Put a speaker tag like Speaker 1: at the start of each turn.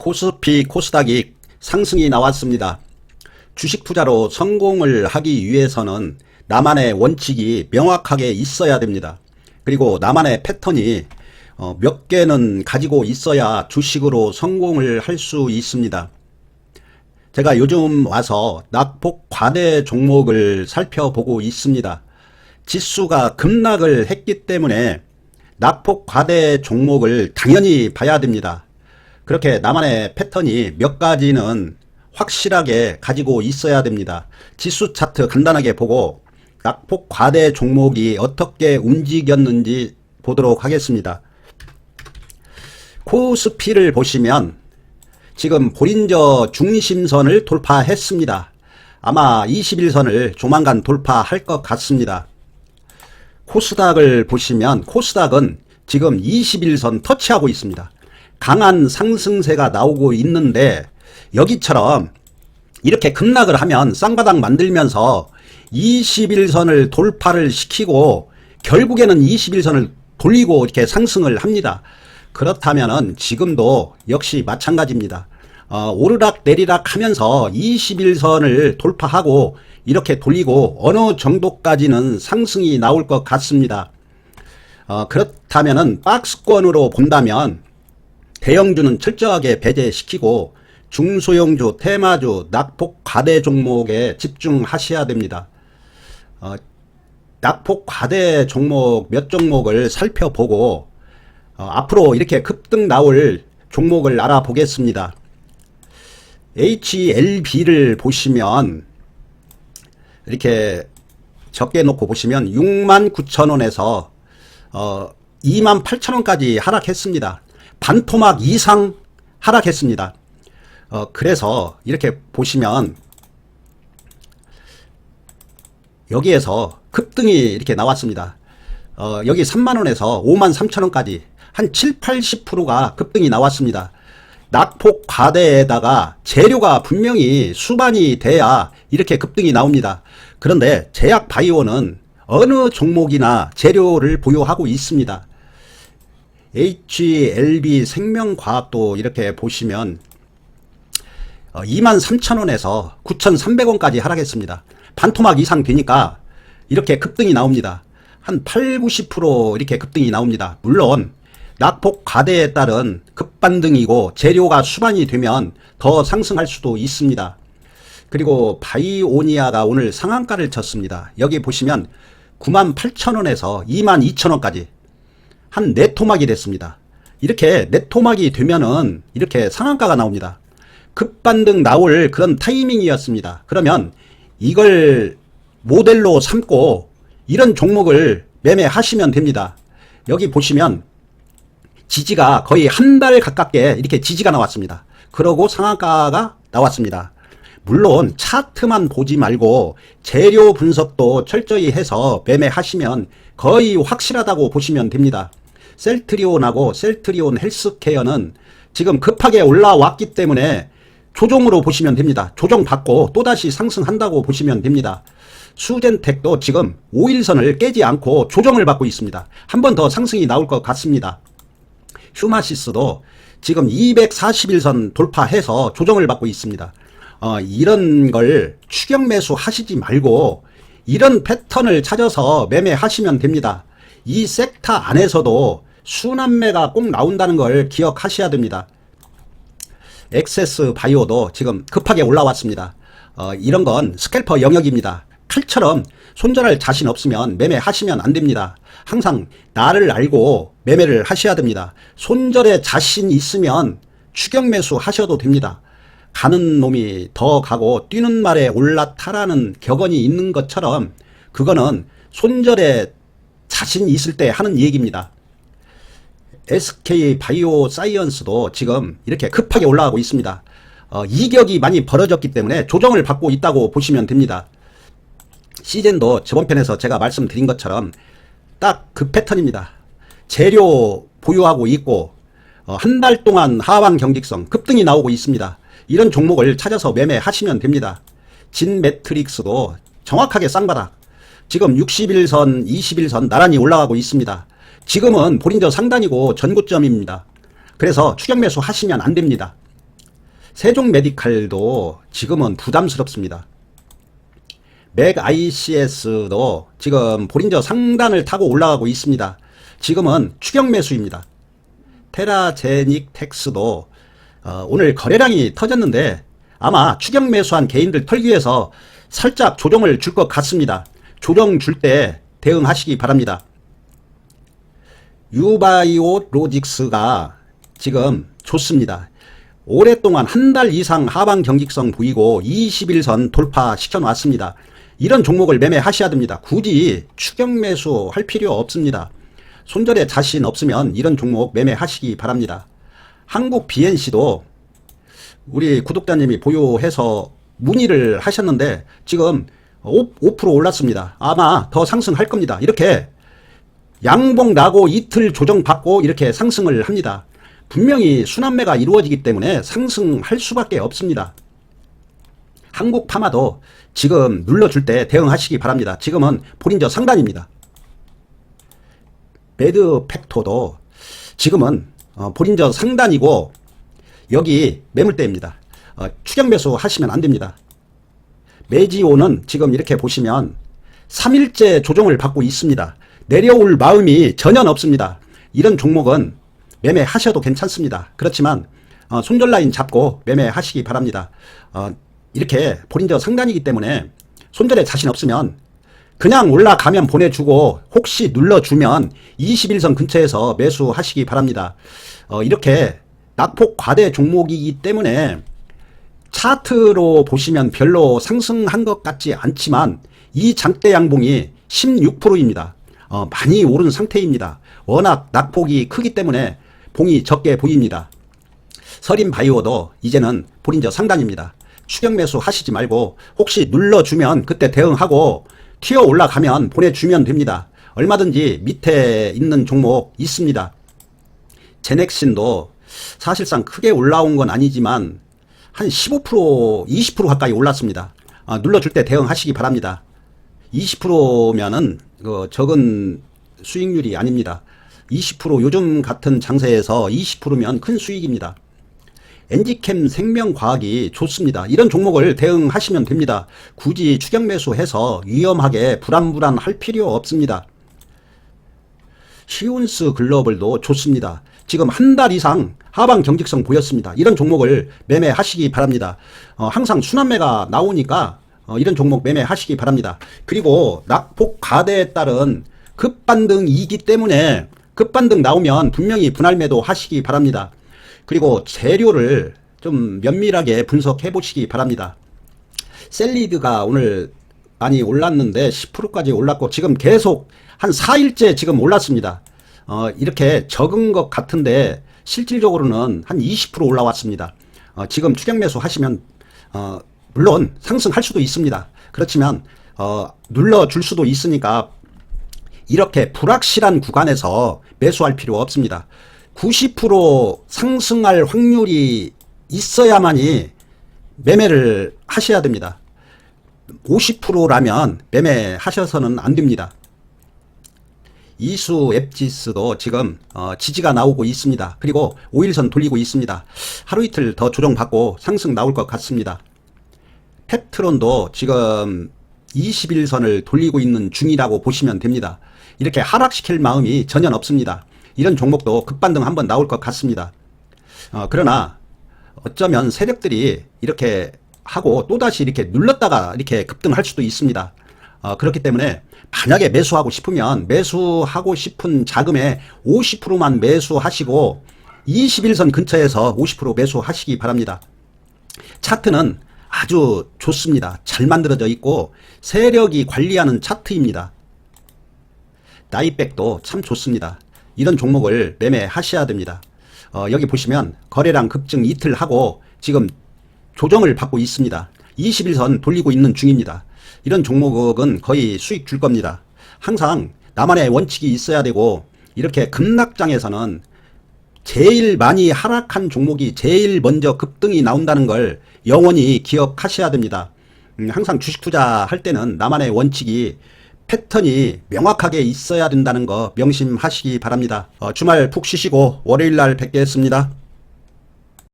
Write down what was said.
Speaker 1: 코스피 코스닥이 상승이 나왔습니다. 주식 투자로 성공을 하기 위해서는 나만의 원칙이 명확하게 있어야 됩니다. 그리고 나만의 패턴이 어, 몇 개는 가지고 있어야 주식으로 성공을 할 수 있습니다. 제가 요즘 와서 낙폭 과대 종목을 살펴보고 있습니다. 지수가 급락을 했기 때문에 낙폭 과대 종목을 당연히 봐야 됩니다. 그렇게 나만의 패턴이 몇 가지는 확실하게 가지고 있어야 됩니다. 지수 차트 간단하게 보고 낙폭 과대 종목이 어떻게 움직였는지 보도록 하겠습니다. 코스피를 보시면 지금 보린저 중심선을 돌파했습니다. 아마 21선을 조만간 돌파할 것 같습니다. 코스닥을 보시면 코스닥은 지금 21선 터치하고 있습니다. 강한 상승세가 나오고 있는데 여기처럼 이렇게 급락을 하면 쌍바닥 만들면서 21선을 돌파를 시키고 결국에는 21선을 돌리고 이렇게 상승을 합니다. 그렇다면은 지금도 역시 마찬가지입니다. 어, 오르락 내리락 하면서 21선을 돌파하고 이렇게 돌리고 어느 정도까지는 상승이 나올 것 같습니다. 어, 그렇다면은 박스권으로 본다면 대형주는 철저하게 배제시키고 중소형주, 테마주, 낙폭 과대 종목에 집중하셔야 됩니다. 어, 낙폭 과대 종목 몇 종목을 살펴보고 어, 앞으로 이렇게 급등 나올 종목을 알아보겠습니다. HLB를 보시면 이렇게 적게 놓고 보시면 6만 9천 원에서 어 2만 8천 원까지 하락했습니다. 반토막 이상 하락했습니다. 어 그래서 이렇게 보시면 여기에서 급등이 이렇게 나왔습니다. 어 여기 3만 원에서 5만 3천 원까지 한 7, 80%가 급등이 나왔습니다. 낙폭 과대에다가 재료가 분명히 수반이 돼야 이렇게 급등이 나옵니다. 그런데 제약 바이오는 어느 종목이나 재료를 보유하고 있습니다. HLB 생명과학도 이렇게 보시면 23,000원에서 9,300원까지 하락했습니다. 반토막 이상 되니까 이렇게 급등이 나옵니다. 한 8, 90% 이렇게 급등이 나옵니다. 물론 낙폭 과대에 따른 급반등이고 재료가 수반이 되면 더 상승할 수도 있습니다. 그리고 바이오니아가 오늘 상한가를 쳤습니다. 여기 보시면 98,000원에서 22,000원까지 한 네토막이 됐습니다. 이렇게 네토막이 되면은 이렇게 상한가가 나옵니다. 급반등 나올 그런 타이밍이었습니다. 그러면 이걸 모델로 삼고 이런 종목을 매매하시면 됩니다. 여기 보시면 지지가 거의 한 달 가깝게 이렇게 지지가 나왔습니다. 그러고 상한가가 나왔습니다. 물론 차트만 보지 말고 재료 분석도 철저히 해서 매매하시면 거의 확실하다고 보시면 됩니다. 셀트리온하고 셀트리온 헬스케어는 지금 급하게 올라왔기 때문에 조정으로 보시면 됩니다. 조정받고 또다시 상승한다고 보시면 됩니다. 수젠텍도 지금 5일선을 깨지 않고 조정을 받고 있습니다. 한 번 더 상승이 나올 것 같습니다. 휴마시스도 지금 241선 돌파해서 조정을 받고 있습니다. 어, 이런 걸 추격 매수 하시지 말고 이런 패턴을 찾아서 매매하시면 됩니다. 이 섹터 안에서도 순환매가 꼭 나온다는 걸 기억하셔야 됩니다. 엑세스 바이오도 지금 급하게 올라왔습니다. 어, 이런 건 스캘퍼 영역입니다. 칼처럼 손절할 자신 없으면 매매하시면 안 됩니다. 항상 나를 알고 매매를 하셔야 됩니다. 손절에 자신 있으면 추격 매수 하셔도 됩니다. 가는 놈이 더 가고 뛰는 말에 올라타라는 격언이 있는 것처럼 그거는 손절에 자신 있을 때 하는 얘기입니다. SK 바이오 사이언스도 지금 이렇게 급하게 올라가고 있습니다. 어, 이격이 많이 벌어졌기 때문에 조정을 받고 있다고 보시면 됩니다. 시즌도 저번 편에서 제가 말씀드린 것처럼 딱 그 패턴입니다. 재료 보유하고 있고 어, 한달 동안 하방 경직성 급등이 나오고 있습니다. 이런 종목을 찾아서 매매하시면 됩니다. 진 매트릭스도 정확하게 쌍바닥 지금 61선, 21선 나란히 올라가고 있습니다. 지금은 보린저 상단이고 전고점입니다. 그래서 추격 매수 하시면 안 됩니다. 세종 메디칼도 지금은 부담스럽습니다. 맥 ICS도 지금 보린저 상단을 타고 올라가고 있습니다. 지금은 추격 매수입니다. 테라제닉 텍스도 어, 오늘 거래량이 터졌는데 아마 추격 매수한 개인들 털기 위해서 살짝 조정을 줄 것 같습니다. 조정 줄 때 대응하시기 바랍니다. 유바이오 로직스가 지금 좋습니다. 오랫동안 한 달 이상 하방 경직성 보이고 21선 돌파 시켜 놨습니다. 이런 종목을 매매하셔야 됩니다. 굳이 추격 매수 할 필요 없습니다. 손절에 자신 없으면 이런 종목 매매하시기 바랍니다. 한국 BNC도 우리 구독자님이 보유해서 문의를 하셨는데 지금 5, 5% 올랐습니다. 아마 더 상승할 겁니다. 이렇게 양봉 나고 이틀 조정받고 이렇게 상승을 합니다. 분명히 순환매가 이루어지기 때문에 상승할 수밖에 없습니다. 한국 파마도 지금 눌러줄 때 대응하시기 바랍니다. 지금은 본인저 상단입니다. 매드 팩토도 지금은 어, 본인저 상단이고 여기 매물대입니다. 어, 추격 매수 하시면 안 됩니다. 매지오는 지금 이렇게 보시면 3일째 조정을 받고 있습니다. 내려올 마음이 전혀 없습니다. 이런 종목은 매매하셔도 괜찮습니다. 그렇지만 어, 손절 라인 잡고 매매하시기 바랍니다. 어, 이렇게 본인저 상단이기 때문에 손절에 자신 없으면 그냥 올라가면 보내주고 혹시 눌러주면 21선 근처에서 매수하시기 바랍니다. 어, 이렇게 낙폭 과대 종목이기 때문에 차트로 보시면 별로 상승한 것 같지 않지만 이 장대 양봉이 16%입니다. 어, 많이 오른 상태입니다. 워낙 낙폭이 크기 때문에 봉이 적게 보입니다. 서린 바이오도 이제는 본인저 상단입니다. 추격 매수 하시지 말고 혹시 눌러주면 그때 대응하고 튀어 올라가면 보내주면 됩니다. 얼마든지 밑에 있는 종목 있습니다. 제넥신도 사실상 크게 올라온 건 아니지만 한 15% 20% 가까이 올랐습니다. 아, 눌러줄 때 대응하시기 바랍니다. 20%면은 그 적은 수익률이 아닙니다. 20% 요즘 같은 장세에서 20%면 큰 수익입니다. 엔지캠 생명과학이 좋습니다. 이런 종목을 대응하시면 됩니다. 굳이 추격 매수해서 위험하게 불안불안 할 필요 없습니다. 시온스 글로벌도 좋습니다. 지금 한 달 이상 하방 경직성 보였습니다. 이런 종목을 매매하시기 바랍니다. 어, 항상 순환매가 나오니까 어, 이런 종목 매매하시기 바랍니다. 그리고 낙폭 가대에 따른 급반등이기 때문에 급반등 나오면 분명히 분할 매도 하시기 바랍니다. 그리고 재료를 좀 면밀하게 분석해 보시기 바랍니다. 셀리드가 오늘 많이 올랐는데 10%까지 올랐고 지금 계속 한 4일째 지금 올랐습니다. 어, 이렇게 적은 것 같은데 실질적으로는 한 20% 올라왔습니다. 어, 지금 추격 매수 하시면 어, 물론 상승할 수도 있습니다. 그렇지만 어, 눌러줄 수도 있으니까 이렇게 불확실한 구간에서 매수할 필요 없습니다. 90% 상승할 확률이 있어야만이 매매를 하셔야 됩니다. 50%라면 매매하셔서는 안 됩니다. 이수 앱지스도 지금 어, 지지가 나오고 있습니다. 그리고 5일선 돌리고 있습니다. 하루 이틀 더 조정받고 상승 나올 것 같습니다. 펩트론도 지금 21선을 돌리고 있는 중이라고 보시면 됩니다. 이렇게 하락시킬 마음이 전혀 없습니다. 이런 종목도 급반등 한번 나올 것 같습니다. 어, 그러나 어쩌면 세력들이 이렇게 하고 또다시 이렇게 눌렀다가 이렇게 급등할 수도 있습니다. 어, 그렇기 때문에 만약에 매수하고 싶으면 매수하고 싶은 자금의 50%만 매수하시고 21선 근처에서 50% 매수하시기 바랍니다. 차트는 아주 좋습니다. 잘 만들어져 있고 세력이 관리하는 차트입니다. 나이백도 참 좋습니다. 이런 종목을 매매하셔야 됩니다. 어, 여기 보시면 거래량 급증 이틀 하고 지금 조정을 받고 있습니다. 21선 돌리고 있는 중입니다. 이런 종목은 거의 수익 줄 겁니다. 항상 나만의 원칙이 있어야 되고 이렇게 급락장에서는 제일 많이 하락한 종목이 제일 먼저 급등이 나온다는 걸 영원히 기억하셔야 됩니다. 음, 항상 주식 투자할 때는 나만의 원칙이 패턴이 명확하게 있어야 된다는 거 명심하시기 바랍니다. 어, 주말 푹 쉬시고 월요일 날 뵙겠습니다.